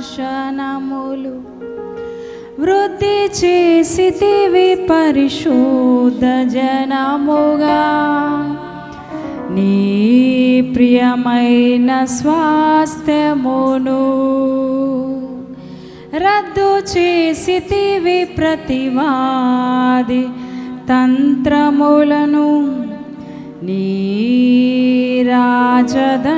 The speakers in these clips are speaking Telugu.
శాసనములు వృద్ధి చేసితివి పరిశుద్ధ జనముగా. నీ ప్రియమైన స్వాస్థ్యమును రద్దు చేసితివి ప్రతివాది తంత్రములను నీ రాజదండముతో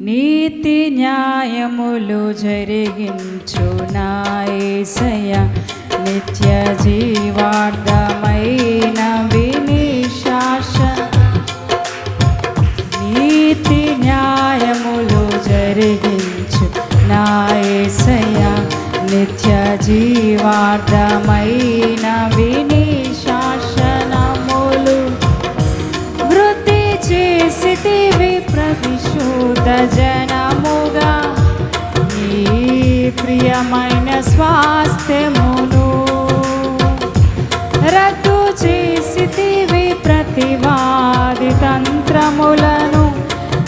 నీతి న్యాయములు జరిగించు నాయసయ నిత్య జీవార్థమైన విని శాసన నీతి న్యాయములు జరిగించు నాయసయ నిత్య జీవార్థమైన విని ప్రజనముగా నీ ప్రియమైన స్వాస్థ్యమును రద్దు చేసితివి ప్రతివాది తంత్రములను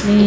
నీ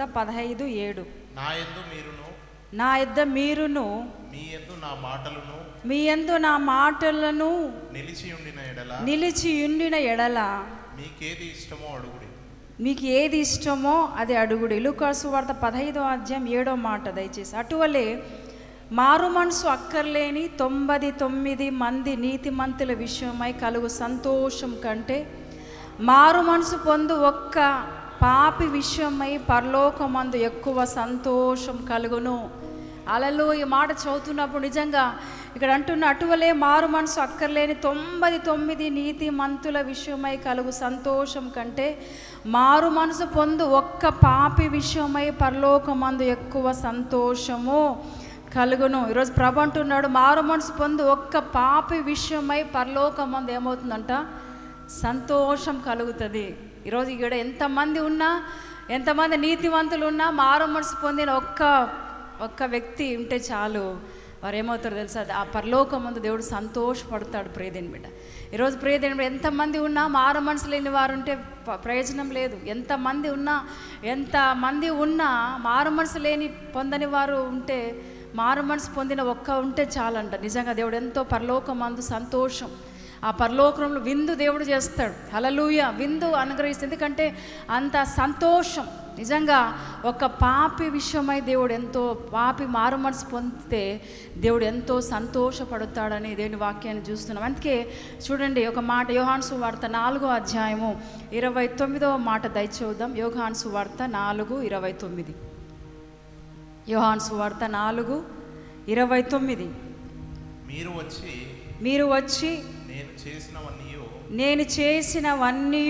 లూకాసు వార్త పదహైదు ఏడు. నా యందు మీరును నా యొద్ద మీరును మీ యందు నా మాటలను మీ యందు నా మాటలను నిలిచి ఉండిన ఎడల నిలిచి ఉండిన ఎడల మీకేది ఇష్టమో అడుగుడి. మీకు ఏది ఇష్టమో అది అడుగుడి. లూకాసు వార్త పదహైదో అధ్యాయం ఏడో మాట దయచేసి. అటువలే మారు మనసు అక్కర్లేని తొంభది తొమ్మిది మంది నీతిమంతుల విషయమై కలుగు సంతోషం కంటే మారు మనసు పొందు ఒక్క పాపి విషయమై పరలోకమందు ఎక్కువ సంతోషం కలుగును. అలలు ఈ మాట చదువుతున్నప్పుడు నిజంగా ఇక్కడ అంటున్న అటువలే మారు మనసు అక్కర్లేని తొంభై తొమ్మిది నీతి మంతుల విషయమై కలుగు సంతోషం కంటే మారు మనసు పొందు ఒక్క పాపి విషయమై పరలోకమందు ఎక్కువ సంతోషము కలుగును. ఈరోజు ప్రభు అంటున్నాడు మారు మనసు పొందు ఒక్క పాపి విషయమై పరలోకమందు ఏమవుతుందంట? సంతోషం కలుగుతుంది. ఈరోజు ఇక్కడ ఎంతమంది ఉన్నా ఎంతమంది నీతివంతులు ఉన్నా మారు మనసు పొందిన ఒక్క ఒక్క వ్యక్తి ఉంటే చాలు. వారు ఏమవుతారో తెలుసా? ఆ పరలోకం ముందు దేవుడు సంతోషపడతాడు ప్రియదేని బిడ్డ. ఈరోజు ప్రియదేని బిడ్డ ఎంతమంది ఉన్నా మారు మనసు లేని వారు ఉంటే ప్రయోజనం లేదు. ఎంతమంది ఉన్నా ఎంతమంది ఉన్నా మారు మనసు లేని పొందని వారు ఉంటే మారు మనసు పొందిన ఒక్క ఉంటే చాలంట. నిజంగా దేవుడు ఎంతో పరలోకమందు సంతోషం. ఆ పరలోకంలో విందు దేవుడు చేస్తాడు. హలలుయ విందు అనుగ్రహిస్తుంది ఎందుకంటే అంత సంతోషం. నిజంగా ఒక పాపి విషయమై దేవుడు ఎంతో పాపి మారు మనసు పొందితే దేవుడు ఎంతో సంతోషపడతాడని దేవుని వాక్యాన్ని చూస్తున్నాం. అందుకే చూడండి ఒక మాట యోహాన్సు వార్త నాలుగో అధ్యాయము ఇరవై తొమ్మిదవ మాట దయచూద్దాం. యోహాన్సు వార్త నాలుగు ఇరవై తొమ్మిది. యోహాన్సు వార్త నాలుగు ఇరవై తొమ్మిది. మీరు వచ్చి మీరు వచ్చి నేను చేసినవన్నీ నేను చేసినవన్నీ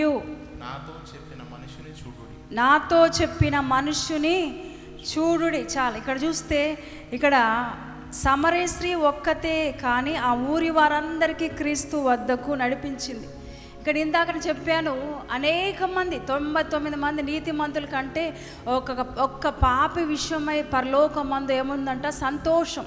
నాతో చెప్పిన మనిషిని చూడుడి. నాతో చెప్పిన మనుష్యుని చూడుడి. చాలు ఇక్కడ చూస్తే ఇక్కడ సమరేశ్రీ ఒక్కతే కానీ ఆ ఊరి వారందరికీ క్రీస్తు వద్దకు నడిపించింది. ఇక్కడ ఇందాక చెప్పాను అనేక మంది తొంభై తొమ్మిది మంది నీతిమంతుల కంటే ఒక ఒక్క పాపి విషయమై పరలోకమందు ఏముందంట? సంతోషం.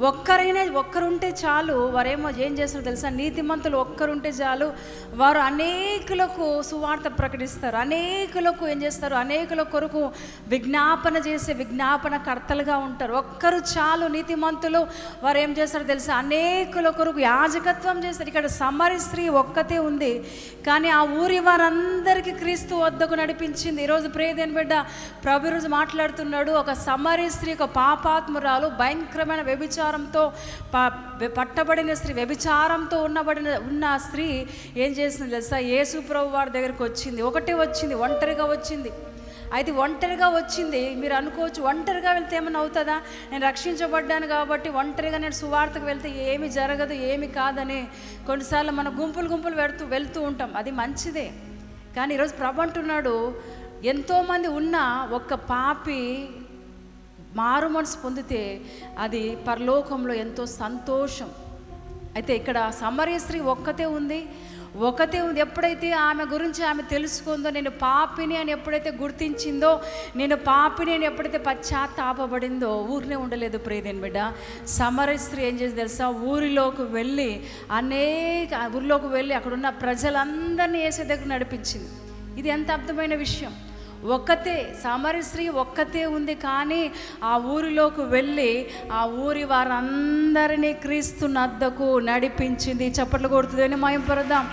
ఒక్కరైనా ఒక్కరుంటే చాలు వారేమో ఏం చేస్తారో తెలుసా? నీతిమంతులు ఒక్కరుంటే చాలు వారు అనేకులకు సువార్త ప్రకటిస్తారు. అనేకులకు ఏం చేస్తారు? అనేకుల కొరకు విజ్ఞాపన చేసే విజ్ఞాపన కర్తలుగా ఉంటారు. ఒక్కరు చాలు నీతిమంతులు వారు ఏం చేస్తారో తెలుసా? అనేకుల కొరకు యాజకత్వం చేస్తారు. ఇక్కడ సమరి స్త్రీ ఒక్కతే ఉంది. కానీ ఆ ఊరి వారందరికీ క్రీస్తు వద్దకు నడిపించింది. ఈరోజు ప్రేదేని బిడ్డ ప్రభు ఈరోజు మాట్లాడుతున్నాడు. ఒక సమరి స్త్రీ ఒక పాపాత్మురాలు భయంకరమైన వ్యభిచారం వ్యభిచారంతో పట్టబడిన స్త్రీ వ్యభిచారంతో ఉన్నబడిన ఉన్న స్త్రీ ఏం చేసింది తెలుసా? యేసు ప్రభు వారి దగ్గరికి వచ్చింది. ఒకటే వచ్చింది ఒంటరిగా వచ్చింది. అయితే ఒంటరిగా వచ్చింది మీరు అనుకోవచ్చు ఒంటరిగా వెళ్తే ఏమైనా అవుతుందా? నేను రక్షించబడ్డాను కాబట్టి ఒంటరిగా నేను సువార్తకు వెళ్తే ఏమి జరగదు ఏమి కాదని కొన్నిసార్లు మన గుంపులు గుంపులు వెళ్తూ వెళ్తూ ఉంటాం. అది మంచిదే. కానీ ఈరోజు ప్రభు అంటున్నాడు ఎంతోమంది ఉన్న ఒక్క పాపి మారు మనసు పొందితే అది పరలోకంలో ఎంతో సంతోషం. అయితే ఇక్కడ సమరయ స్త్రీ ఒక్కతే ఉంది. ఒకతే ఉంది. ఎప్పుడైతే ఆమె గురించి ఆమె తెలుసుకుందో నేను పాపిని అని ఎప్పుడైతే గుర్తించిందో నేను పాపిని అని ఎప్పుడైతే పశ్చాత్తాపబడిందో ఊరినే ఉండలేదు ప్రియదేని బిడ్డ. సమర స్త్రీ ఏం చేసి తెలుసా? ఊరిలోకి వెళ్ళి అనేక ఊరిలోకి వెళ్ళి అక్కడున్న ప్రజలందరినీ వేసే దగ్గర నడిపించింది. ఇది ఎంత అర్థమైన విషయం. ఒక్కతే సమరశ్రీ ఒక్కతే ఉంది కానీ ఆ ఊరిలోకి వెళ్ళి ఆ ఊరి వారందరినీ క్రీస్తు నద్దకు నడిపించింది. చప్పట్లు కొడుతుందని మయం పరదాం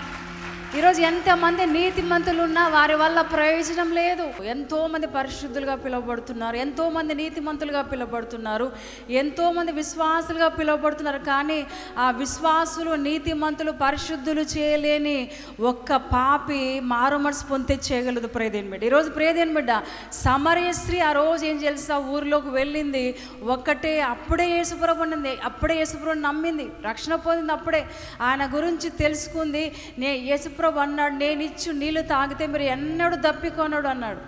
ఈరోజు ఎంతమంది నీతిమంతులు ఉన్నా వారి వల్ల ప్రయోజనం లేదు. ఎంతోమంది పరిశుద్ధులుగా పిలువబడుతున్నారు ఎంతోమంది నీతిమంతులుగా పిలువబడుతున్నారు ఎంతోమంది విశ్వాసులుగా పిలువబడుతున్నారు కానీ ఆ విశ్వాసులు నీతిమంతులు పరిశుద్ధులు చేయలేని ఒక్క పాపి మారుమనసు పొంది పొందితే చేయగలదు ప్రేదేని బిడ్డ. ఈరోజు ప్రేదేని బిడ్డ సమరయశ్రీ ఆ రోజు ఏం తెలుసా ఊరిలోకి వెళ్ళింది. ఒక్కటే అప్పుడే యేసుప్రభు ఉన్నది అప్పుడే యేసుప్రభు నమ్మింది రక్షణ పొందింది అప్పుడే. ఆయన గురించి తెలుసుకుంది నే యేసు ప్రభు అన్నాడు నేను ఇచ్చు నీళ్ళు తాగితే మీరు ఎన్నడూ దప్పికొనడు అన్నాడు.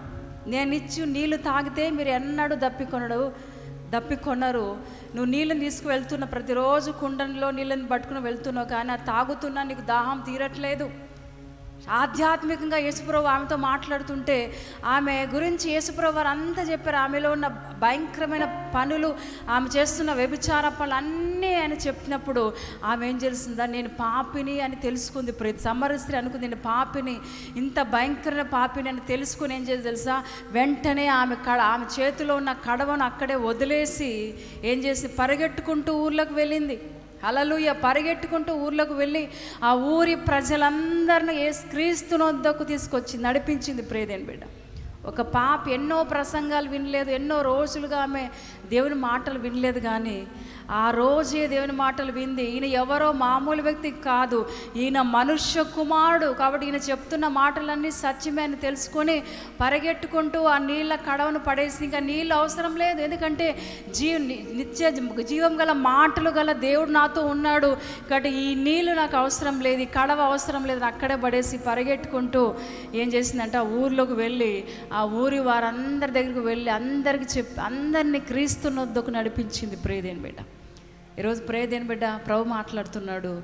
నేను ఇచ్చు నీళ్ళు తాగితే మీరు ఎన్నడూ దప్పికొనడు దప్పికొనరు. నువ్వు నీళ్ళని తీసుకువెళ్తున్న ప్రతిరోజు కుండంలో నీళ్ళని పట్టుకుని వెళ్తున్నావు కానీ ఆ తాగుతున్నా నీకు దాహం తీరట్లేదు. ఆధ్యాత్మికంగా యేసుప్రభు ఆమెతో మాట్లాడుతుంటే ఆమె గురించి యేసుప్రభు వారు అంతా చెప్పారు. ఆమెలో ఉన్న భయంకరమైన పనులు ఆమె చేస్తున్న వ్యభిచార పనులు అన్నీ ఆయన చెప్పినప్పుడు ఆమె ఏం చేస్తుందా నేను పాపిని అని తెలుసుకుంది ప్రతి సమరస్త్రి అనుకుంది. నేను పాపిని ఇంత భయంకరమైన పాపిని అని తెలుసుకుని ఏం చేసి తెలుసా? వెంటనే ఆమె కడ ఆమె చేతిలో ఉన్న కడవను అక్కడే వదిలేసి ఏం చేసి పరిగెట్టుకుంటూ ఊర్లోకి వెళ్ళింది. అలలుయ పరిగెట్టుకుంటూ ఊర్లోకి వెళ్ళి ఆ ఊరి ప్రజలందరిని ఏ క్రీస్తునొద్దకు తీసుకొచ్చి నడిపించింది ప్రేదేని బిడ్డ. ఒక పాప ఎన్నో ప్రసంగాలు వినలేదు ఎన్నో రోజులుగా ఆమె దేవుని మాటలు వినలేదు కానీ ఆ రోజే దేవుని మాటలు వింది. ఈయన ఎవరో మామూలు వ్యక్తి కాదు. ఈయన మనుష్య కుమారుడు. కాబట్టి ఈయన చెప్తున్న మాటలన్నీ సత్యమే అని తెలుసుకొని పరిగెట్టుకుంటూ ఆ నీళ్ళ కడవను పడేసి ఇంకా నీళ్ళు అవసరం లేదు. ఎందుకంటే జీ నిత్య జీవం గల మాటలు గల దేవుడు నాతో ఉన్నాడు. కాబట్టి ఈ నీళ్ళు నాకు అవసరం లేదు. ఈ కడవ అవసరం లేదు. అక్కడే పడేసి పరిగెట్టుకుంటూ ఏం చేసిందంటే? ఆ ఊర్లోకి వెళ్ళి ఆ ఊరి వారందరి దగ్గరికి వెళ్ళి అందరికి చెప్పి అందరినీ క్రీస్తునొద్దకు నడిపించింది ప్రేదేని బిడ్డ. ఈరోజు ప్రేదేని బిడ్డ? ప్రభు మాట్లాడుతున్నాడు.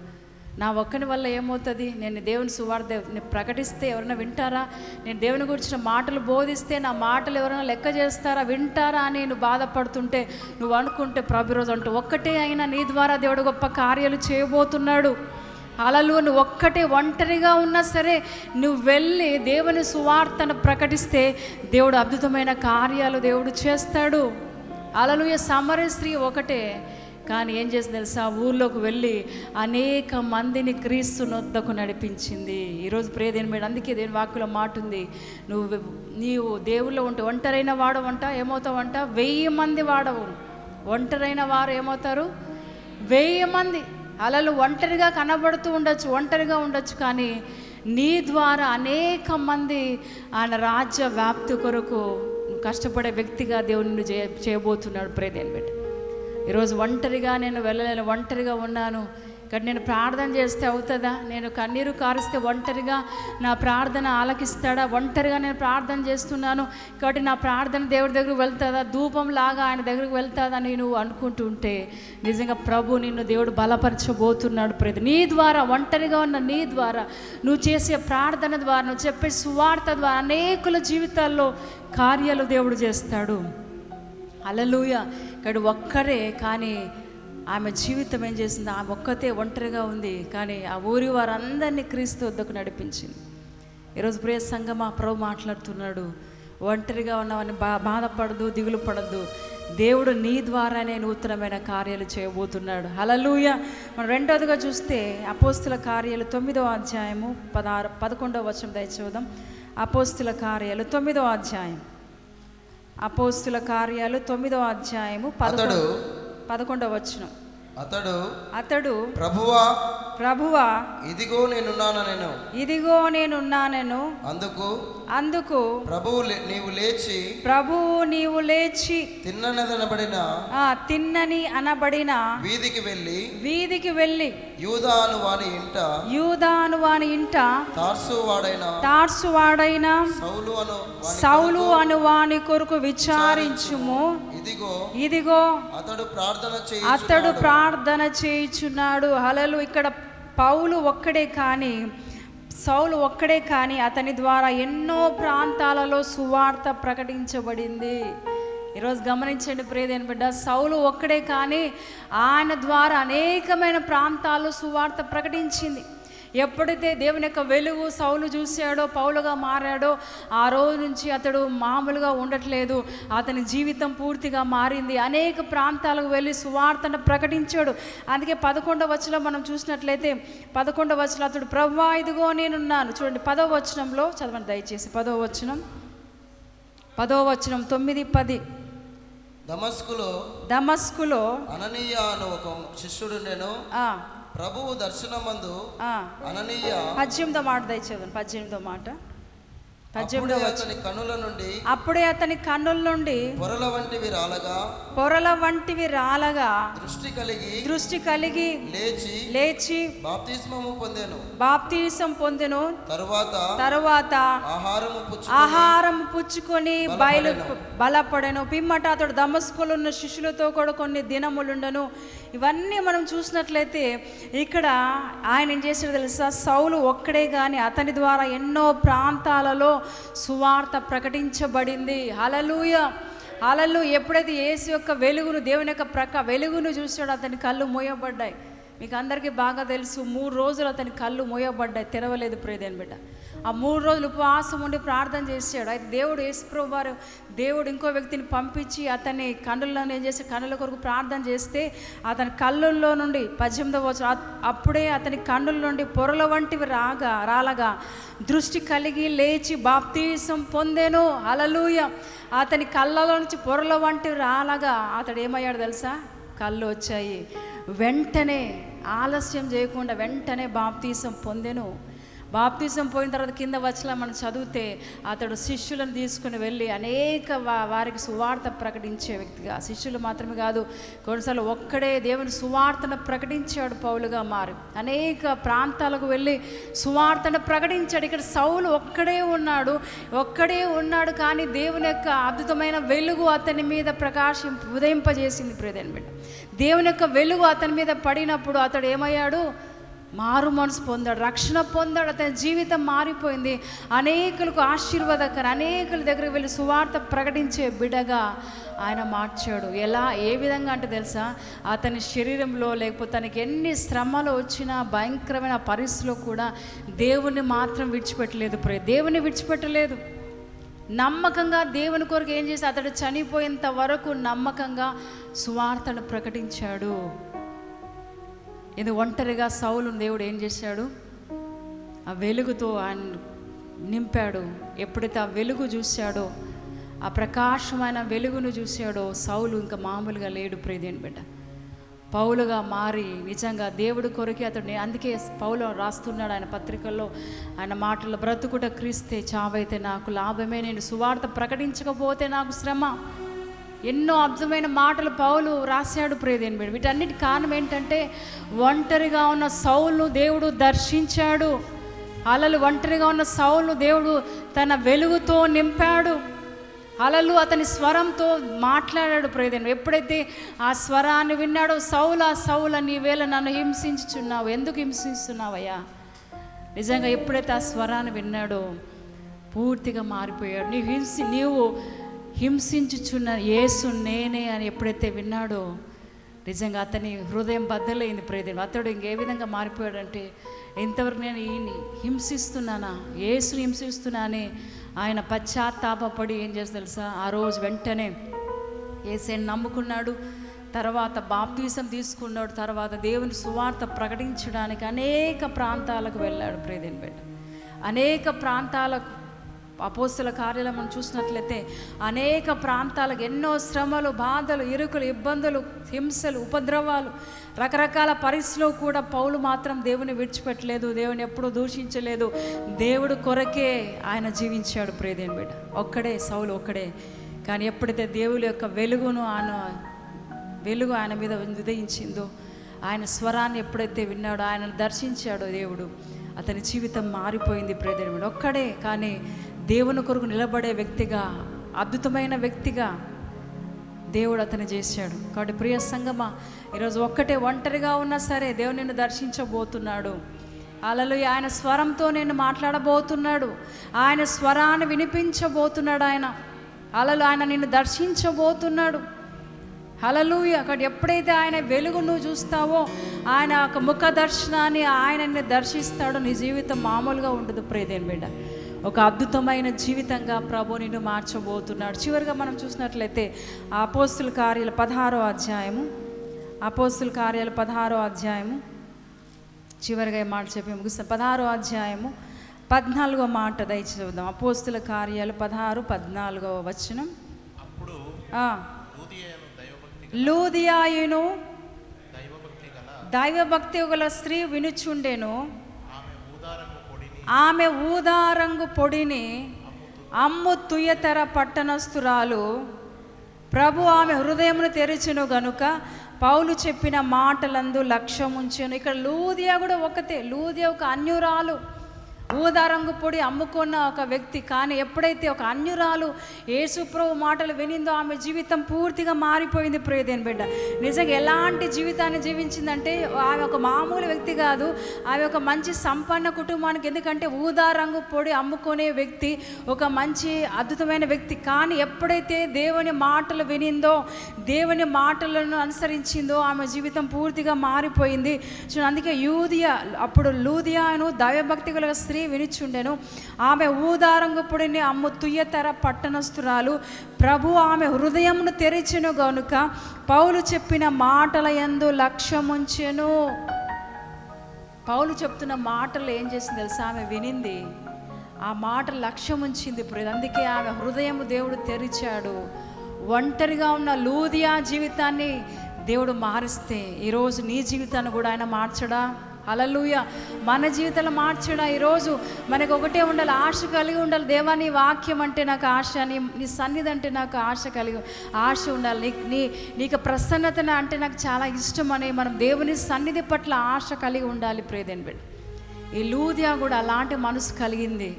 నా ఒక్కని వల్ల ఏమవుతుంది? నేను దేవుని సువార్త ప్రకటిస్తే ఎవరైనా వింటారా? నేను దేవుని గురించిన మాటలు బోధిస్తే నా మాటలు ఎవరైనా లెక్క చేస్తారా? వింటారా అని నేను బాధపడుతుంటే నువ్వు అనుకుంటే ప్రభు అంటూ ఒక్కటే అయినా నీ ద్వారా దేవుడు గొప్ప కార్యాలు చేయబోతున్నాడు. అలలు నువ్వు ఒక్కటే ఒంటరిగా ఉన్నా సరే నువ్వు వెళ్ళి దేవుని సువార్తను ప్రకటిస్తే దేవుడు అద్భుతమైన కార్యాలు దేవుడు చేస్తాడు. అలలుయ సమర స్త్రీ ఒకటే. కానీ ఏం చేసింది తెలుసా? ఊర్లోకి వెళ్ళి అనేక మందిని క్రీస్తు నొద్దకు నడిపించింది. ఈరోజు ప్రే దేని మీద అందుకే దేని వాక్కులో మాట ఉంది. నువ్వు నీవు దేవుళ్ళో ఉంటే ఒంటరైన వాడవంట ఏమవుతావంట వెయ్యి మంది వాడవు. ఒంటరైన వారు ఏమవుతారు? వెయ్యి మంది. అలలు ఒంటరిగా కనబడుతూ ఉండొచ్చు ఒంటరిగా ఉండొచ్చు కానీ నీ ద్వారా అనేక మంది ఆయన రాజ్య వ్యాప్తి కొరకు కష్టపడే వ్యక్తిగా దేవుని చే చేయబోతున్నాడు ప్రేదేని బిడ్డ ఈరోజు ఒంటరిగా నేను వెళ్ళలేను ఒంటరిగా ఉన్నాను. ఇక్కడ నేను ప్రార్థన చేస్తే అవుతుందా? నేను కన్నీరు కారిస్తే ఒంటరిగా నా ప్రార్థన ఆలకిస్తాడా? ఒంటరిగా నేను ప్రార్థన చేస్తున్నాను కాబట్టి నా ప్రార్థన దేవుడి దగ్గరకు వెళ్తుందా? ధూపం లాగా ఆయన దగ్గరకు వెళ్తుందా అని నువ్వు అనుకుంటూ ఉంటే నిజంగా ప్రభు నిన్ను దేవుడు బలపరచబోతున్నాడు ప్రతి. నీ ద్వారా ఒంటరిగా ఉన్న నీ ద్వారా నువ్వు చేసే ప్రార్థన ద్వారా నువ్వు చెప్పే సువార్త ద్వారా అనేకుల జీవితాల్లో కార్యాలు దేవుడు చేస్తాడు. అలలుయ ఇక్కడ ఒక్కరే కానీ ఆమె జీవితం ఏం చేసింది? ఆమె ఒక్కతే ఒంటరిగా ఉంది కానీ ఆ ఊరి వారందరినీ క్రీస్తు వద్దకు నడిపించింది. ఈరోజు ప్రియ సంగమా ప్రభు మాట్లాడుతున్నాడు. ఒంటరిగా ఉన్నవని బా బాధపడదు దిగులు పడద్దు. దేవుడు నీ ద్వారానే నూతనమైన కార్యాలు చేయబోతున్నాడు. హలలుయ మనం రెండోదిగా చూస్తే అపోస్తుల కార్యాలు తొమ్మిదవ అధ్యాయము పదహారు పదకొండవ వచనం దయచేద్దాం అపోస్తుల కార్యాలు తొమ్మిదవ అధ్యాయం. అపోస్తుల కార్యాలు తొమ్మిదో అధ్యాయము పదకొండు పదకొండవ వచనం. అతడు అతడు ప్రభువా ప్రభువా ఇదిగో నేనున్నాను నేను ఇదిగో నేనున్నానెను. అందుకు అందుకు ప్రభువు నీవు లేచి ప్రభువు నీవు లేచి తిన్ననదనబడిన ఆ తిన్నని అనబడిన వీధికి వెళ్ళి వీధికి వెళ్ళి యూదా అను వాని ఇంట యూదాను వాని ఇంట తార్సు వాడైన తార్సు వాడైన సౌలు అను సౌలు అను వాని కొరకు విచారించుము. ఇదిగో ఇదిగో అతడు ప్రార్థన చేయి అతడు ప్రార్థన ప్రార్థన చేయుచున్నాడు. హలలు ఇక్కడ పౌలు ఒక్కడే కానీ సౌలు ఒక్కడే కానీ అతని ద్వారా ఎన్నో ప్రాంతాలలో సువార్త ప్రకటించబడింది. ఈరోజు గమనించండి ప్రియదేని బిడ్డ సౌలు ఒక్కడే కానీ ఆయన ద్వారా అనేకమైన ప్రాంతాల్లో సువార్త ప్రకటించింది. ఎప్పుడైతే దేవుని యొక్క వెలుగు సౌలు చూశాడో పౌలుగా మారాడో ఆ రోజు నుంచి అతడు మామూలుగా ఉండట్లేదు. అతని జీవితం పూర్తిగా మారింది. అనేక ప్రాంతాలకు వెళ్ళి సువార్తను ప్రకటించాడు. అందుకే పదకొండవ వచనం మనం చూసినట్లయితే పదకొండవ వచనం అతడు ప్రవ్వా ఇదిగో నేనున్నాను. చూడండి పదవ వచనంలో చదవండి దయచేసి పదవ వచనం. పదవ వచనం తొమ్మిది పది. దమస్కులో దమస్కులో అననీయ అను ఒక శిష్యుడు నేను ప్రభువు దర్శనమందు అననీయ పద్దెనిమిదో మాట దయచేద్దాం పద్దెనిమిదో మాట. పద్దెనిమిదో అతని కనుల నుండి అప్పుడే అతని కన్నుల నుండి పొరల వంటివి రాలగా పొరల వంటివి రాలగా దృష్టి కలిగి దృష్టి కలిగి లేచి లేచి బాప్తిస్మము పొందాను. బాప్తీసం పొందెను. తరువాత తరువాత ఆహారము ఆహారం పుచ్చుకొని బయలు బలపడెను. పిమ్మట అతడు దమస్కులు ఉన్న శిష్యులతో కూడా కొన్ని దినములుండను. ఇవన్నీ మనం చూసినట్లయితే ఇక్కడ ఆయన ఏం చేశాడు తెలుసా? సౌలు ఒక్కడే కానీ అతని ద్వారా ఎన్నో ప్రాంతాలలో సువార్త ప్రకటించబడింది. హలలుయ అలలు ఎప్పుడైతే ఏసు యొక్క వెలుగును దేవుని యొక్క ప్రక వెలుగును చూసాడు అతని కళ్ళు మూయబడ్డాయి. మీకు అందరికీ బాగా తెలుసు మూడు రోజులు అతని కళ్ళు మోయబడ్డాయి తెరవలేదు ప్రేదేని బిడ్డ. ఆ మూడు రోజులు ఉపవాసం ఉండి ప్రార్థన చేశాడు. అయితే దేవుడు యేసుప్రభు వారు దేవుడు ఇంకో వ్యక్తిని పంపించి అతని కన్నులను ఏం చేసి కన్నుల కొరకు ప్రార్థన చేస్తే అతని కళ్ళల్లో నుండి పద్దెనిమిదవ అప్పుడే అతని కన్నుల నుండి పొరల వంటివి రాగా రాలగా దృష్టి కలిగి లేచి బాప్తీసం పొందేను. అలలుయ అతని కళ్ళలో నుంచి పొరల వంటివి రాలగా అతడు ఏమయ్యాడు తెలుసా? కళ్ళు వచ్చాయి. వెంటనే ఆలస్యం చేయకుండా వెంటనే బాప్తీసం పొందెను. బాప్తిజం పోయిన తర్వాత కింద వచ్చిన మనం చదివితే అతడు శిష్యులను తీసుకుని వెళ్ళి అనేక వారికి సువార్త ప్రకటించే వ్యక్తిగా. శిష్యులు మాత్రమే కాదు కొన్నిసార్లు ఒక్కడే దేవుని సువార్తను ప్రకటించాడు పౌలుగా మారి. అనేక ప్రాంతాలకు వెళ్ళి సువార్తను ప్రకటించాడు. ఇక్కడ సౌలు ఒక్కడే ఉన్నాడు ఒక్కడే ఉన్నాడు కానీ దేవుని యొక్క అద్భుతమైన వెలుగు అతని మీద ప్రకాశం ఉదయింపజేసింది ప్రియదేని బిడ్డ దేవుని యొక్క వెలుగు అతని మీద పడినప్పుడు అతడు ఏమయ్యాడు? మారు మనసు పొందాడు రక్షణ పొందాడు అతని జీవితం మారిపోయింది. అనేకులకు ఆశీర్వాదకర అనేకుల దగ్గరికి వెళ్ళి సువార్త ప్రకటించే బిడగా ఆయన మార్చాడు. ఎలా? ఏ విధంగా అంటే తెలుసా? అతని శరీరంలో లేకపోతే తనకి ఎన్ని శ్రమలు వచ్చినా భయంకరమైన పరిస్థితుల్లో కూడా దేవుణ్ణి మాత్రం విడిచిపెట్టలేదు ప్రే దేవుని విడిచిపెట్టలేదు. నమ్మకంగా దేవుని కొరకు ఏం చేసి అతడు చనిపోయేంత వరకు నమ్మకంగా సువార్తను ప్రకటించాడు. ఇది ఒంటరిగా సౌలు దేవుడు ఏం చేశాడు? ఆ వెలుగుతో ఆయన నింపాడు. ఎప్పుడైతే ఆ వెలుగు చూశాడో ఆ ప్రకాశమైన వెలుగును చూశాడో సౌలు ఇంకా మామూలుగా లేడు ప్రేదేని బిడ్డ. పౌలుగా మారి నిజంగా దేవుడి కొరకే అతడు అందుకే పౌలు రాస్తున్నాడు ఆయన పత్రికల్లో. ఆయన మాటలు బ్రతుకుట క్రీస్తే చావైతే నాకు లాభమే నేను సువార్త ప్రకటించకపోతే నాకు శ్రమ. ఎన్నో అబ్జమైన మాటలు పౌలు రాశాడు ప్రేదేని బిడ్డ. వీటన్నిటి కారణం ఏంటంటే ఒంటరిగా ఉన్న సౌలు దేవుడు దర్శించాడు. అలలు ఒంటరిగా ఉన్న సౌలు దేవుడు తన వెలుగుతో నింపాడు. అలలు అతని స్వరంతో మాట్లాడాడు ప్రేదేను ఎప్పుడైతే ఆ స్వరాన్ని విన్నాడో సౌల సౌల నీవేళ నన్ను హింసించుచున్నావు. ఎందుకు హింసిస్తున్నావయ్యా? నిజంగా ఎప్పుడైతే ఆ స్వరాన్ని విన్నాడో పూర్తిగా మారిపోయాడు. నీవు హింసి నీవు హింసించుచున్న యేసు నేనే అని ఎప్పుడైతే విన్నాడో నిజంగా అతని హృదయం బద్దలైంది ప్రేదేవుడు అతడు ఇంకే విధంగా మారిపోయాడంటే ఇంతవరకు నేను ఈయన్ని హింసిస్తున్నానా? యేసుని హింసిస్తున్నానే ఆయన పశ్చాత్తాపడి ఏం చేసి తెలుసా? ఆ రోజు వెంటనే ఏసైని నమ్ముకున్నాడు తర్వాత బాప్తీసం తీసుకున్నాడు తర్వాత దేవుని సువార్త ప్రకటించడానికి అనేక ప్రాంతాలకు వెళ్ళాడు ప్రేదేని బిడ్డ. అనేక ప్రాంతాలకు అపోస్తుల కార్యాలయం మనం చూసినట్లయితే అనేక ప్రాంతాలకు ఎన్నో శ్రమలు బాధలు ఇరుకులు ఇబ్బందులు హింసలు ఉపద్రవాలు రకరకాల పరిస్థితుల్లో కూడా పౌలు మాత్రం దేవుని విడిచిపెట్టలేదు దేవుని ఎప్పుడూ దూషించలేదు. దేవుడు కొరకే ఆయన జీవించాడు ప్రేదేని బిడ్డ. ఒక్కడే సౌలు ఒక్కడే. కానీ ఎప్పుడైతే దేవుని యొక్క వెలుగును ఆయన వెలుగు ఆయన మీద ఉదయించిందో ఆయన స్వరాన్ని ఎప్పుడైతే విన్నాడో ఆయనను దర్శించాడో దేవుడు అతని జీవితం మారిపోయింది ప్రేదేవుడు ఒక్కడే కానీ దేవుని కొరకు నిలబడే వ్యక్తిగా అద్భుతమైన వ్యక్తిగా దేవుడు అతను చేశాడు. కాబట్టి ప్రియ సంగమా ఈరోజు ఒక్కటే ఒంటరిగా ఉన్నా సరే దేవుడు నిన్ను దర్శించబోతున్నాడు. అలలు ఆయన స్వరంతో నేను మాట్లాడబోతున్నాడు. ఆయన స్వరాన్ని వినిపించబోతున్నాడు ఆయన. అలలు ఆయన నిన్ను దర్శించబోతున్నాడు. అలలు అక్కడ ఎప్పుడైతే ఆయన వెలుగు నువ్వు చూస్తావో ఆయన ఒక ముఖ దర్శనాన్ని ఆయన నిన్ను దర్శిస్తాడో. నీ జీవితం మామూలుగా ఉండదు ప్రేదేని బిడ్డ. ఒక అద్భుతమైన జీవితంగా ప్రభు నిన్ను మార్చబోతున్నాడు. చివరిగా మనం చూసినట్లయితే అపోస్తుల కార్యాల పదహారో అధ్యాయము. అపోస్తుల కార్యాల పదహారో అధ్యాయము. చివరిగా మాట చెప్పి ముగిస్తాం పదహారో అధ్యాయము. పద్నాలుగో మాట దయచేసి చూద్దాం అపోస్తుల కార్యాలు పదహారు పద్నాలుగో వచనం. లూదియాయును దైవభక్తి గల స్త్రీ వినుచుండెను. ఆమె ఊదారంగు పొడిని అమ్ము తుయతర పట్టణస్థురాలు. ప్రభు ఆమె హృదయమును తెరిచును గనుక పౌలు చెప్పిన మాటలందు లక్ష్యం లక్ష్యముంచెను. ఇక్కడ లూదియా కూడా ఒకతే. లూదియా ఒక అన్యురాలు. ఊదారంగు పొడి అమ్ముకున్న ఒక వ్యక్తి. కానీ ఎప్పుడైతే ఒక అన్యురాలు యేసుప్రభు మాటలు వినిందో ఆమె జీవితం పూర్తిగా మారిపోయింది ప్రియదేని బిడ్డ. నిజంగా ఎలాంటి జీవితాన్ని జీవించిందంటే ఆమె ఒక మామూలు వ్యక్తి కాదు. ఆమె ఒక మంచి సంపన్న కుటుంబానికి ఎందుకంటే ఊదా రంగు పొడి అమ్ముకునే వ్యక్తి ఒక మంచి అద్భుతమైన వ్యక్తి. కానీ ఎప్పుడైతే దేవుని మాటలు వినిందో దేవుని మాటలను అనుసరించిందో ఆమె జీవితం పూర్తిగా మారిపోయింది. సో అందుకే యూదియా అప్పుడు లూదియాను దైవభక్తి గల స్త్రీ వినిచుండెను ఆమె ఊదారంగపుడిని అమ్ము తుయ్యతర పట్టణస్థురాలు. ప్రభు ఆమె హృదయమును తెరిచెను గనుక పౌలు చెప్పిన మాటల ఎందు లక్ష్యముంచెను. పౌలు చెప్తున్న మాటలు ఏం చేసింది తెలుసా? ఆమె వినింది. ఆ మాట లక్ష్యం ఉంచింది ఇప్పుడు అందుకే ఆమె హృదయం దేవుడు తెరిచాడు. ఒంటరిగా ఉన్న లూదియా జీవితాన్ని దేవుడు మారిస్తే ఈరోజు నీ జీవితాన్ని కూడా ఆయన మార్చడా? అలలుయ మన జీవితాలు మార్చడా ఈరోజు మనకు ఒకటే ఉండాలి ఆశ కలిగి ఉండాలి. దేవా నీ వాక్యం అంటే నాకు ఆశ నీ నీ సన్నిధి అంటే నాకు ఆశ కలిగి ఆశ ఉండాలి. నీ నీ నీకు ప్రసన్నత అంటే నాకు చాలా ఇష్టం అని మనం దేవుని సన్నిధి పట్ల ఆశ కలిగి ఉండాలి ప్రేదేని బిడ్డ. ఈ లూదియా కూడా అలాంటి మనసు కలిగింది.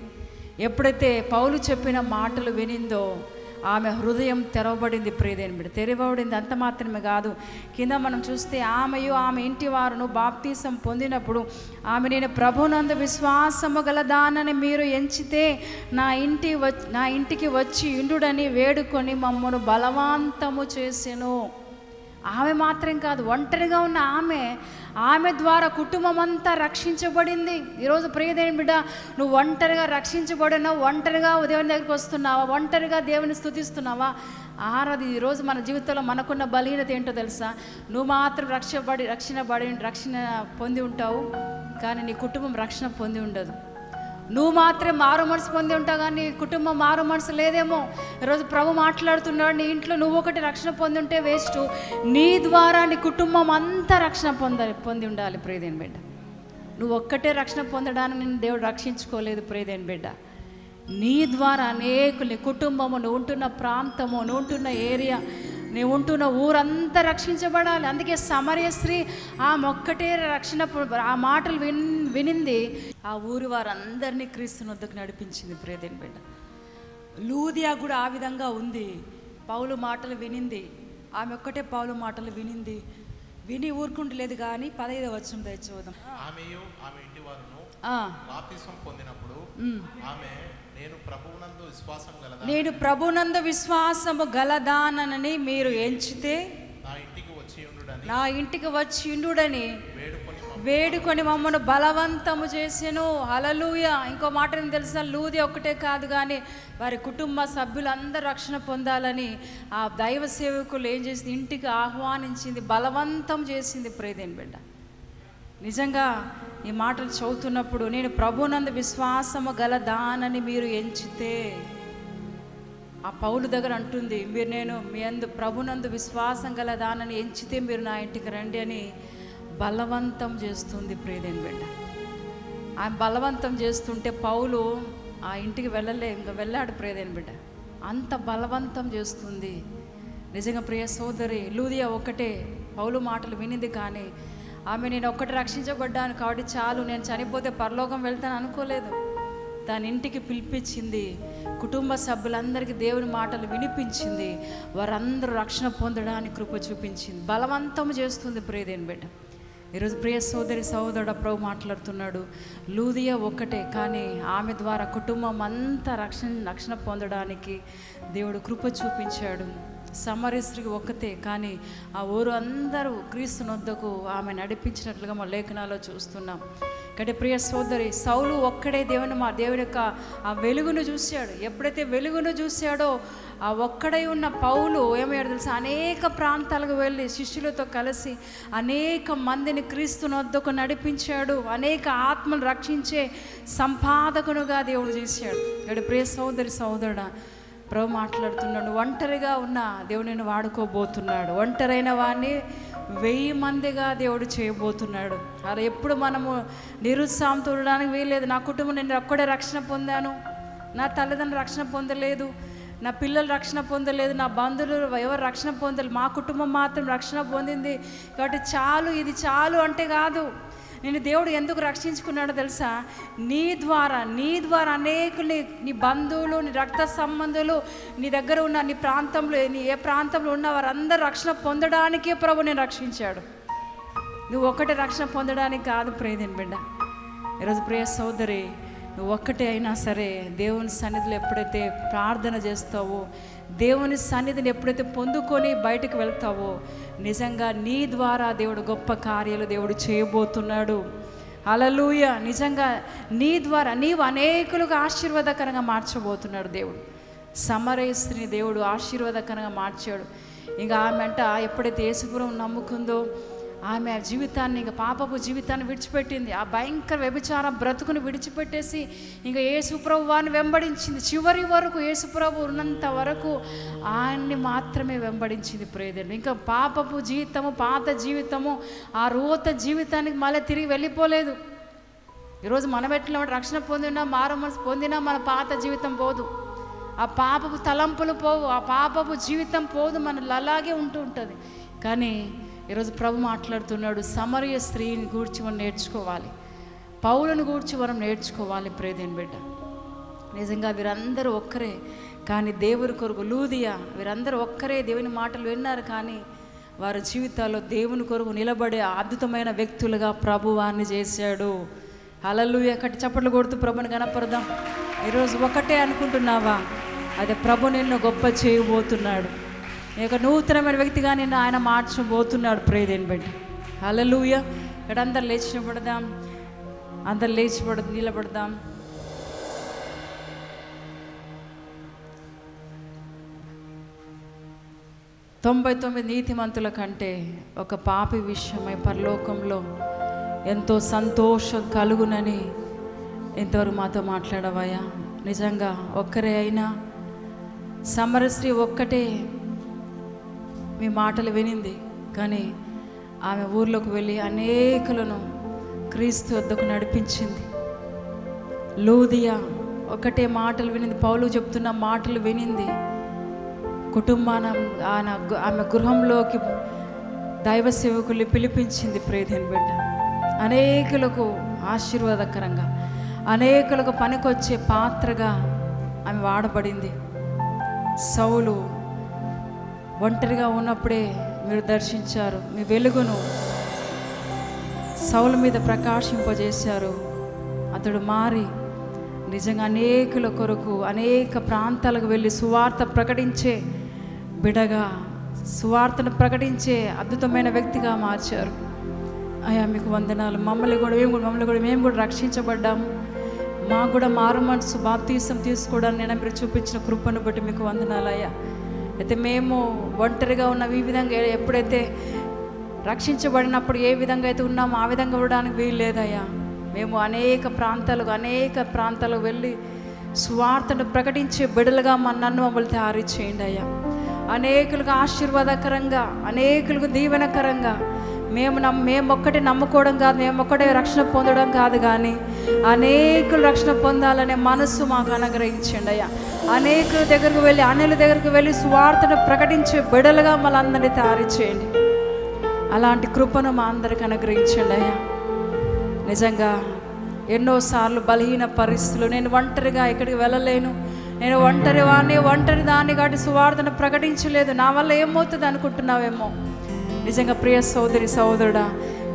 ఎప్పుడైతే పౌలు చెప్పిన మాటలు వినిందో ఆమె హృదయం తెరవబడింది ప్రియదేని బిడ్డ తెరవబడింది అంత మాత్రమే కాదు. కింద మనం చూస్తే ఆమెయు ఆమె ఇంటి వారును బాప్తీసం పొందినప్పుడు ఆమె నేను ప్రభునందు విశ్వాసము గల దానని మీరు ఎంచితే నా ఇంటి వచ్చి నా ఇంటికి వచ్చి ఇండుడని వేడుకొని మమ్మను బలవంతము చేసెను. ఆమె మాత్రం కాదు ఒంటరిగా ఉన్న ఆమె ఆమె ద్వారా కుటుంబం అంతా రక్షించబడింది. ఈరోజు ప్రియదేని బిడ్డ నువ్వు ఒంటరిగా రక్షించబడినావు ఒంటరిగా దేవుని దగ్గరికి వస్తున్నావా ఒంటరిగా దేవుని స్థుతిస్తున్నావా? ఆరాది ఈరోజు మన జీవితంలో మనకున్న బలహీనత ఏంటో తెలుసా? నువ్వు మాత్రం రక్షబడి రక్షణపడి రక్షణ పొంది ఉంటావు కానీ నీ కుటుంబం రక్షణ పొంది ఉండదు. నువ్వు మాత్రం మారు మనసు పొంది ఉంటావు కానీ కుటుంబం మారు మనసు లేదేమో. ఈరోజు ప్రభు మాట్లాడుతున్నాడు నీ ఇంట్లో నువ్వు ఒకటి రక్షణ పొంది ఉంటే వేస్ట్. నీ ద్వారా నీ కుటుంబం అంతా రక్షణ పొంద పొంది ఉండాలి ప్రియదేని బిడ్డ. నువ్వు ఒక్కటే రక్షణ పొందడానికి నేను దేవుడు రక్షించుకోలేదు ప్రియదేని బిడ్డ. నీ ద్వారా అనేకులు కుటుంబము నువ్వు ఉంటున్న ప్రాంతము నువ్వు ఉంటున్న ఏరియా నువ్వు ఉంటున్న ఊరంతా రక్షించబడాలి. అందుకే సమరయ స్త్రీ ఆ మొక్కటే రక్షణ ఆ మాటలు విన్ వినింది. ఆ ఊరి వారందరినీ క్రీస్తు వద్దకు నడిపించింది ప్రియదేని బిడ్డ. లూదియా కూడా ఆ విధంగా ఉంది. పౌలు మాటలు వినింది. ఆమె ఒక్కటే పౌలు మాటలు వినింది. విని ఊరుకుంటలేదు కానీ పదహైదు వచ్చిన దయచూద్దాం ఆమె ఇంటి వారును పొందినప్పుడు. ఆమె నేను ప్రభువునందు విశ్వాసం గలదా నేను ప్రభునందు విశ్వాసము గలదానని మీరు ఎంచితే నా ఇంటికి వచ్చి ఉండుడని. నా ఇంటికి వచ్చి ఇండుడని వేడుకొని మమ్మ- వేడుకొని మమ్మను బలవంతము చేసెను. హలలుయ ఇంకో మాట ఏం తెలుసా లూది ఒక్కటే కాదు కానీ వారి కుటుంబ సభ్యులందరూ రక్షణ పొందాలని ఆ దైవ సేవకులు ఏం చేసింది? ఇంటికి ఆహ్వానించింది బలవంతం చేసింది ప్రేదేని బిడ్డ. నిజంగా ఈ మాటలు చదువుతున్నప్పుడు నేను ప్రభునందు విశ్వాసము గల దానని మీరు ఎంచితే ఆ పౌలు దగ్గర అంటుంది మీరు నేను మీ అందు ప్రభునందు విశ్వాసం గల దానని ఎంచితే మీరు నా ఇంటికి రండి అని బలవంతం చేస్తుంది ప్రేదేని బిడ్డ. ఆయన బలవంతం చేస్తుంటే పౌలు ఆ ఇంటికి వెళ్ళలే ఇంకా వెళ్ళాడు ప్రేదేని బిడ్డ. అంత బలవంతం చేస్తుంది. నిజంగా ప్రియ సోదరి లూదియా ఒక్కటే పౌలు మాటలు వినింది కానీ ఆమె నేను ఒక్కటి రక్షించబడ్డాను కాబట్టి చాలు నేను చనిపోతే పరలోకం వెళ్తాను అనుకోలేదు. తన ఇంటికి పిలిపించింది కుటుంబ సభ్యులందరికీ దేవుని మాటలు వినిపించింది. వారందరూ రక్షణ పొందడానికి కృప చూపించింది. బలవంతం చేస్తుంది ప్రేదేని బిడ్డ. ఈరోజు ప్రియ సోదరి సహోదరుడు ప్రభు మాట్లాడుతున్నాడు. లూదియా ఒక్కటే కానీ ఆమె ద్వారా కుటుంబం అంతా రక్షణ రక్షణ పొందడానికి దేవుడు కృప చూపించాడు. సమరేశ్వరికి ఒక్కతే కానీ ఆ ఊరు అందరూ క్రీస్తు నొద్దకు ఆమె నడిపించినట్లుగా మా లేఖనాల్లో చూస్తున్నాం. కాబట్టి ప్రియ సోదరి సౌలు ఒక్కడే దేవుని మా దేవుని యొక్క ఆ వెలుగును చూశాడు. ఎప్పుడైతే వెలుగును చూశాడో ఆ ఒక్కడై ఉన్న పౌలు ఏమయ్యాడు తెలుసు? అనేక ప్రాంతాలకు వెళ్ళి శిష్యులతో కలిసి అనేక మందిని క్రీస్తు నొద్దకు నడిపించాడు. అనేక ఆత్మలు రక్షించే సంపాదకునుగా దేవుడు చేశాడు. ఇక్కడ ప్రియ సోదరి సోదరుడా ప్రభు మాట్లాడుతున్నాడు. ఒంటరిగా ఉన్న దేవుని వాడుకోబోతున్నాడు. ఒంటరైన వాడిని వెయ్యి మందిగా దేవుడు చేయబోతున్నాడు. అలా ఎప్పుడు మనము నిరుత్సాహం చూడడానికి వీల్లేదు. నా కుటుంబం నేను ఒక్కడే రక్షణ పొందాను. నా తల్లిదండ్రులు రక్షణ పొందలేదు. నా పిల్లలు రక్షణ పొందలేదు. నా బంధువులు ఎవరు రక్షణ పొందలేదు. మా కుటుంబం మాత్రం రక్షణ పొందింది. కాబట్టి చాలు ఇది చాలు అంటే కాదు. నేను దేవుడు ఎందుకు రక్షించుకున్నాడో తెలుసా? నీ ద్వారా నీ ద్వారా అనేకుల్ని నీ బంధువులు నీ రక్త సంబంధులు నీ దగ్గర ఉన్న నీ ప్రాంతంలో నీ ఏ ప్రాంతంలో ఉన్న వారందరూ రక్షణ పొందడానికే ప్రభు నేను రక్షించాడు. నువ్వు ఒక్కటే రక్షణ పొందడానికి కాదు ప్రేదిన్ బిడ్డ. ఈరోజు ప్రియ సోదరి నువ్వు ఒక్కటే అయినా సరే దేవుని సన్నిధిలో ఎప్పుడైతే ప్రార్థన చేస్తావో దేవుని సన్నిధిని ఎప్పుడైతే పొందుకొని బయటకు వెళ్తావో నిజంగా నీ ద్వారా దేవుడు గొప్ప కార్యాలు దేవుడు చేయబోతున్నాడు. అలలుయ నిజంగా నీ ద్వారా నీవు అనేకులుగా ఆశీర్వాదకరంగా మార్చబోతున్నాడు దేవుడు. సమరయస్త్రిని దేవుడు ఆశీర్వాదకరంగా మార్చాడు. ఇంకా ఆమె అంట ఎప్పుడైతే యేసుపురం నమ్ముకుందో ఆమె ఆ జీవితాన్ని ఇంకా పాపపు జీవితాన్ని విడిచిపెట్టింది. ఆ భయంకర వ్యభిచార బ్రతుకుని విడిచిపెట్టేసి ఇంకా యేసుప్రభు వారిని వెంబడించింది. చివరి వరకు యేసుప్రభు ఉన్నంత వరకు ఆయన్ని మాత్రమే వెంబడించింది ప్రేదేవుడు ఇంకా పాపపు జీవితము పాత జీవితము ఆ రోత జీవితానికి మళ్ళీ తిరిగి వెళ్ళిపోలేదు. ఈరోజు మనం ఎట్లా రక్షణ పొందినా మారు మనసు పొందినా మన పాత జీవితం పోదు. ఆ పాపపు తలంపులు పోవు. ఆ పాపపు జీవితం పోదు. మన అలాగే ఉంటూ ఉంటుంది. కానీ ఈరోజు ప్రభు మాట్లాడుతున్నాడు సమరయ స్త్రీని గూర్చి మనం నేర్చుకోవాలి. పౌలను గూర్చి మనం నేర్చుకోవాలి ప్రేదేని బిడ్డ. నిజంగా వీరందరూ ఒక్కరే కానీ దేవుని కొరకు లూదియా వీరందరూ ఒక్కరే దేవుని మాటలు విన్నారు కానీ వారి జీవితాల్లో దేవుని కొరకు నిలబడే అద్భుతమైన వ్యక్తులుగా ప్రభు వారిని చేశాడు. అలలు ఎక్కడి చప్పట్లు కొడుతూ ప్రభుని కనపడదాం ఈరోజు ఒకటే అనుకుంటున్నావా? అదే ప్రభు నిన్ను గొప్ప చేయబోతున్నాడు. నీ యొక్క నూతనమైన వ్యక్తిగా నిన్ను ఆయన మార్చబోతున్నాడు. ప్రేదేని బట్టి హలలుయ ఇక్కడ అందరు లేచి పడదాం అందరు లేచి పడ నిలబడదాం. తొంభై తొమ్మిది నీతిమంతుల కంటే ఒక పాపి విషయమై పరలోకంలో ఎంతో సంతోషం కలుగునని ఇంతవరకు మాతో మాట్లాడవయ్యా. నిజంగా ఒక్కరే అయినా సమరశ్రీ ఒక్కటే మీ మాటలు వినింది. కానీ ఆమె ఊర్లోకి వెళ్ళి అనేకులను క్రీస్తు వద్దకు నడిపించింది. లూదియా ఒకటే మాటలు వినింది. పౌలు చెప్తున్న మాటలు వినింది. కుటుంబాన ఆయన ఆమె గృహంలోకి దైవ సేవకుల్ని పిలిపించింది ప్రేదని బిడ్డ. అనేకులకు ఆశీర్వాదకరంగా అనేకులకు పనికొచ్చే పాత్రగా ఆమె వాడబడింది. సౌలు ఒంటరిగా ఉన్నప్పుడే మీరు దర్శించారు మీ వెలుగును సౌల మీద ప్రకాశింపజేశారు. అతడు మారి నిజంగా అనేకుల కొరకు అనేక ప్రాంతాలకు వెళ్ళి సువార్త ప్రకటించే బిడగా సువార్తను ప్రకటించే అద్భుతమైన వ్యక్తిగా మార్చారు. అయ్యా మీకు వందనాలు. మమ్మల్ని కూడా మేము కూడా మమ్మల్ని కూడా మేము కూడా రక్షించబడ్డాము మాకు కూడా మారు మనసు బాప్తీసం తీసుకోవడానికి నేను మీరు చూపించిన కృపను బట్టి మీకు వందనాలు అయ్యా. అయితే మేము ఒంటరిగా ఉన్న ఈ విధంగా ఎప్పుడైతే రక్షించబడినప్పుడు ఏ విధంగా అయితే ఉన్నామో ఆ విధంగా ఉండడానికి వీలు లేదయ్యా మేము అనేక ప్రాంతాలకు అనేక ప్రాంతాలకు వెళ్ళి స్వార్థను ప్రకటించే బిడలుగా మన నన్ను మమ్మల్ని తయారు చేయండి అయ్యా. అనేకులకు ఆశీర్వాదకరంగా అనేకులకు దీవెనకరంగా మేము నమ్ మేము ఒక్కటే నమ్ముకోవడం కాదు మేము ఒక్కటే రక్షణ పొందడం కాదు కానీ అనేకులు రక్షణ పొందాలనే మనస్సు మాకు అనుగ్రహించండి అయ్యా. అనేకుల దగ్గరకు వెళ్ళి అన్యుల దగ్గరకు వెళ్ళి స్వార్థను ప్రకటించే బిడలుగా మనందరినీ తయారు చేయండి. అలాంటి కృపను మా అందరికి అనుగ్రహించండి అయ్యా. నిజంగా ఎన్నోసార్లు బలహీన పరిస్థితులు నేను ఒంటరిగా ఎక్కడికి వెళ్ళలేను. నేను ఒంటరి వాడిని ఒంటరి దాన్ని కాబట్టి సువార్తను ప్రకటించలేదు. నా వల్ల ఏమవుతుంది అనుకుంటున్నావేమో? నిజంగా ప్రియ సోదరి సోదరుడా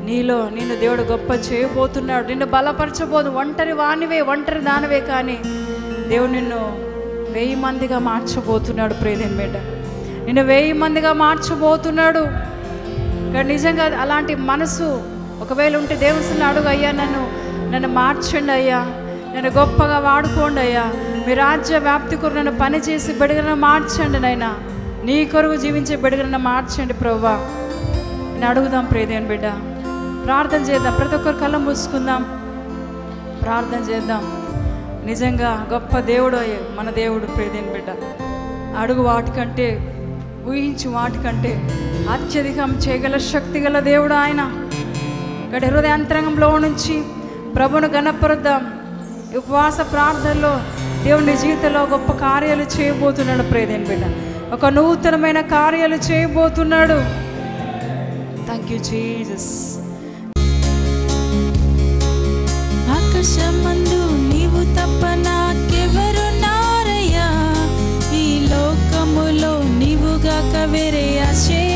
నీలో నిన్ను దేవుడు గొప్ప చేయబోతున్నాడు. నిన్ను బలపరచబోదు. ఒంటరి వానివే ఒంటరి దానివే కానీ దేవుడు నిన్ను వెయ్యి మందిగా మార్చబోతున్నాడు ప్రియదేని బిడ్డ. నిన్ను వెయ్యి మందిగా మార్చబోతున్నాడు. ఇక్కడ నిజంగా అలాంటి మనసు ఒకవేళ ఉంటే దేవుని అడుగు అయ్యా నన్ను నన్ను మార్చండి అయ్యా. నన్ను గొప్పగా వాడుకోండి అయ్యా. మీ రాజ్య వ్యాప్తి కొరకు నన్ను పనిచేసి బిడగలను మార్చండి నైనా నీ కొరకు జీవించే బిడగలను మార్చండి ప్రభా నేను అడుగుదాం ప్రేదేని బిడ్డ. ప్రార్థన చేద్దాం. ప్రతి ఒక్కరు కళ్ళ మూసుకుందాం. ప్రార్థన చేద్దాం. నిజంగా గొప్ప దేవుడు అయ్యే మన దేవుడు ప్రేదేని బిడ్డ. అడుగు వాటికంటే ఊహించి వాటికంటే అత్యధికం చేయగల శక్తి గల దేవుడు ఆయన. ఇక్కడ హృదయాంతరంగంలో నుంచి ప్రభును గణపరుద్దాం ఉపవాస ప్రార్థనలో దేవుని జీవితంలో గొప్ప కార్యాలు చేయబోతున్నాడు ప్రేదేని బిడ్డ. ఒక నూతనమైన కార్యాలు చేయబోతున్నాడు. థ్యాంక్ యూ జీజస్ ఆకాశమందు నీవు తప్ప నాకెవరు నారయ్యా? ఈ లోకములో నీవుగాక వేరే ఆశయ